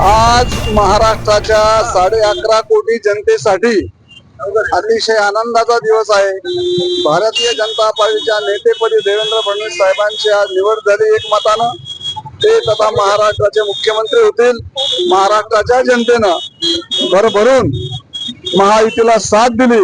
आज महाराष्ट्राच्या साडे अकरा कोटी जनतेसाठी अतिशय आनंदाचा दिवस आहे. भारतीय जनता पार्टीच्या नेतेपदी देवेंद्र फडणवीस साहेबांची आज निवड झाली एकमतानं. ते तथा महाराष्ट्राचे मुख्यमंत्री होतील महाराष्ट्राच्या जनतेनं. भरभरून महायुतीला साथ दिली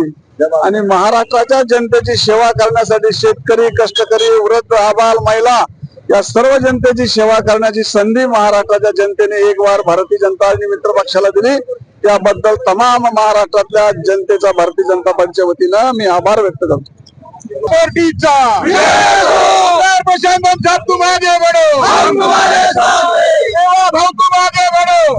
आणि महाराष्ट्राच्या जनतेची सेवा करण्यासाठी शेतकरी कष्टकरी वृद्ध आबाल महिला या सर्व जनतेची सेवा करण्याची संधी महाराष्ट्राच्या जनतेने एक वार भारतीय जनता आणि मित्र पक्षाला दिली. त्याबद्दल तमाम महाराष्ट्रातल्या जनतेचा भारतीय जनता पार्टीच्या वतीनं मी आभार व्यक्त करतो. तुम आगे बढ़ो हम तुम्हारे साथ भाऊ तुम आगे बढ़ो